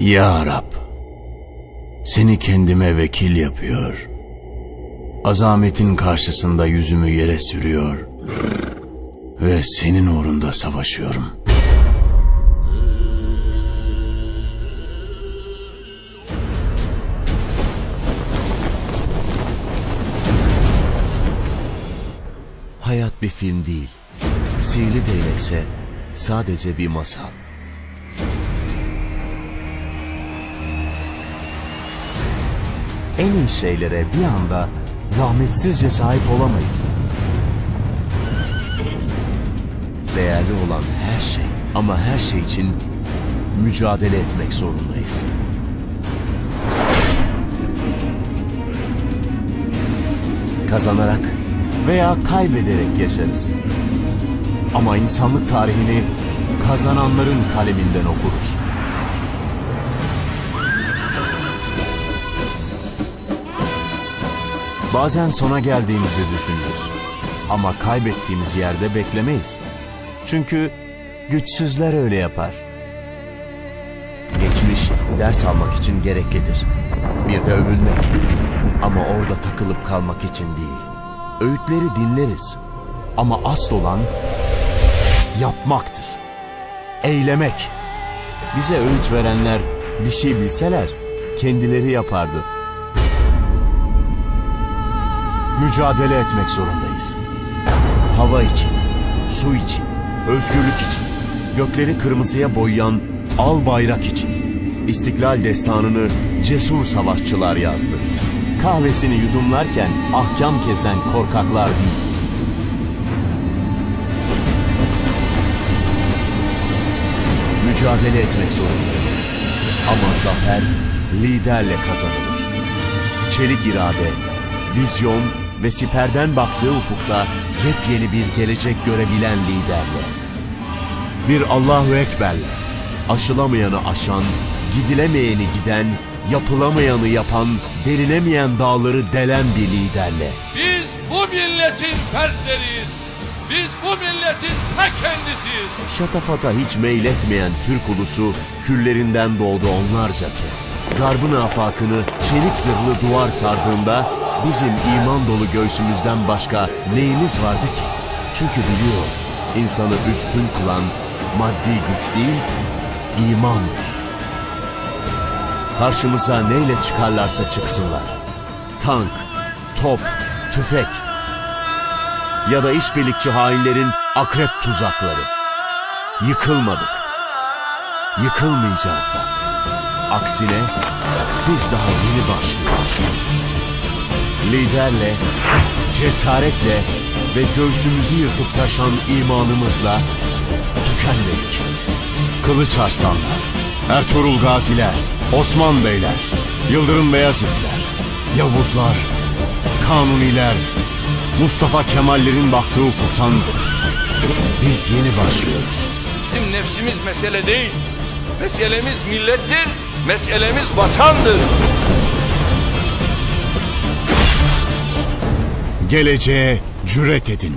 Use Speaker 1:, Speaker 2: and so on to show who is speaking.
Speaker 1: Ya Rab, seni kendime vekil yapıyor. Azametin karşısında yüzümü yere sürüyor ve senin uğrunda savaşıyorum.
Speaker 2: Hayat bir film değil. Sihirli değnekse sadece bir masal. En iyi şeylere bir anda zahmetsizce sahip olamayız. Değerli olan her şey ama her şey için mücadele etmek zorundayız. Kazanarak veya kaybederek yaşarız. Ama insanlık tarihini kazananların kaleminden okuruz. Bazen sona geldiğimizi düşünürüz. Ama kaybettiğimiz yerde beklemeyiz. Çünkü güçsüzler öyle yapar. Geçmiş ders almak için gereklidir. Bir de övünmek. Ama orada takılıp kalmak için değil. Öğütleri dinleriz. Ama asıl olan yapmaktır. Eylemek. Bize öğüt verenler bir şey bilseler kendileri yapardı. Mücadele etmek zorundayız. Hava için, su için, özgürlük için, gökleri kırmızıya boyayan al bayrak için. İstiklal destanını cesur savaşçılar yazdı. Kahvesini yudumlarken ahkam kesen korkaklar değil. Mücadele etmek zorundayız. Ama zafer liderle kazanılır. Çelik irade, vizyon ve siperden baktığı ufukta yepyeni bir gelecek görebilen liderle. Bir Allahu Ekber'le aşılamayanı aşan, gidilemeyeni giden, yapılamayanı yapan, delinemeyen dağları delen bir liderle.
Speaker 3: Biz bu milletin fertleriyiz. Biz bu milletin ta kendisiyiz.
Speaker 2: Şatafata hiç meyletmeyen Türk ulusu küllerinden doğdu onlarca kez. Garbın afakını çelik zırhlı duvar sardığında bizim iman dolu göğsümüzden başka neyimiz vardı ki? Çünkü biliyor insanı üstün kılan maddi güç değil imandır. Karşımıza neyle çıkarlarsa çıksınlar. Tank, top, tüfek ya da işbirlikçi hainlerin akrep tuzakları. Yıkılmadık. Yıkılmayacağız da. Aksine biz daha yeni başlıyoruz. Liderle, cesaretle ve göğsümüzü yırtıp taşan imanımızla tükenmedik. Kılıç Arslanlar, Ertuğrul Gaziler, Osman Beyler, Yıldırım Beyazıtlar, Yavuzlar, Kanuniler, Mustafa Kemallerin baktığı ufuktan biz yeni başlıyoruz.
Speaker 3: Bizim nefsimiz mesele değil. Meselemiz millettir. Meselemiz vatandır.
Speaker 2: Geleceğe cüret edin.